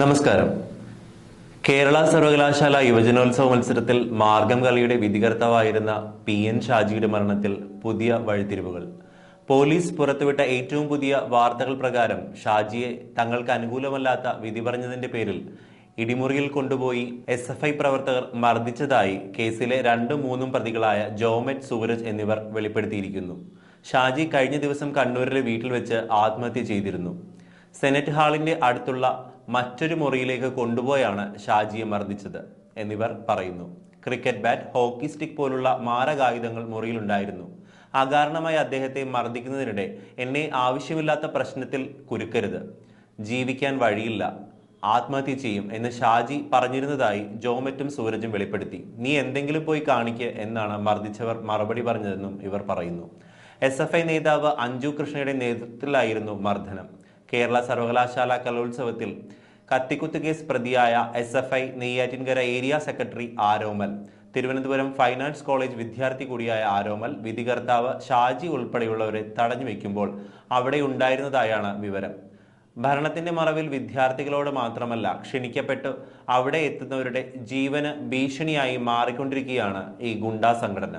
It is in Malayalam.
നമസ്കാരം. കേരള സർവകലാശാല യുവജനോത്സവ മത്സരത്തിൽ മാർഗം കളിയുടെ വിധികർത്താവായിരുന്ന പി എൻ ഷാജിയുടെ മരണത്തിൽ പുതിയ വഴിത്തിരിവുകൾ. പോലീസ് പുറത്തുവിട്ട ഏറ്റവും പുതിയ വാർത്തകൾ പ്രകാരം ഷാജിയെ തങ്ങൾക്ക് അനുകൂലമല്ലാത്ത വിധി പറഞ്ഞതിന്റെ പേരിൽ ഇടിമുറിയിൽ കൊണ്ടുപോയി എസ് എഫ് ഐ പ്രവർത്തകർ മർദ്ദിച്ചതായി കേസിലെ രണ്ടും മൂന്നും പ്രതികളായ ജോമെറ്റ് സൂരജ് എന്നിവർ വെളിപ്പെടുത്തിയിരിക്കുന്നു. ഷാജി കഴിഞ്ഞ ദിവസം കണ്ണൂരിലെ വീട്ടിൽ വെച്ച് ആത്മഹത്യ ചെയ്തിരുന്നു. സെനറ്റ് ഹാളിന്റെ അടുത്തുള്ള മറ്റൊരു മുറിയിലേക്ക് കൊണ്ടുപോയാണ് ഷാജിയെ മർദ്ദിച്ചത് എന്നിവർ പറയുന്നു. ക്രിക്കറ്റ് ബാറ്റ് ഹോക്കി സ്റ്റിക്ക് പോലുള്ള മാരകായുധങ്ങൾ മുറിയിലുണ്ടായിരുന്നു. അകാരണമായി അദ്ദേഹത്തെ മർദ്ദിക്കുന്നതിനിടെ എന്നെ ആവശ്യമില്ലാത്ത പ്രശ്നത്തിൽ കുരുക്കരുത്. ജീവിക്കാൻ വഴിയില്ല. ആത്മഹത്യ ചെയ്യും എന്ന് ഷാജി പറഞ്ഞിരുന്നതായി ജോമറ്റും സൂരജും വെളിപ്പെടുത്തി. നീ എന്തെങ്കിലും പോയി കാണിക്കുക എന്നാണ് മർദ്ദിച്ചവർ മറുപടി പറഞ്ഞതെന്നും ഇവർ പറയുന്നു. എസ് നേതാവ് അഞ്ജു കൃഷ്ണയുടെ നേതൃത്വത്തിലായിരുന്നു മർദ്ദനം. കേരള സർവകലാശാല കലോത്സവത്തിൽ കത്തിക്കുത്ത് കേസ് പ്രതിയായ S F I Neyyattinkara area secretary Aromal. Thiruvananthapuram fine arts college വിദ്യാർത്ഥി കൂടിയായ ആരോമൽ വിധികർത്താവ് ഷാജി ഉൾപ്പെടെയുള്ളവരെ തടഞ്ഞു വയ്ക്കുമ്പോൾ അവിടെ ഉണ്ടായിരുന്നതായാണ് വിവരം. ഭരണത്തിന്റെ മറവിൽ വിദ്യാർത്ഥികളോട് മാത്രമല്ല ക്ഷണിക്കപ്പെട്ടു അവിടെ എത്തുന്നവരുടെ ജീവന് ഭീഷണിയായി മാറിക്കൊണ്ടിരിക്കുകയാണ് ഈ ഗുണ്ടാ സംഘടന.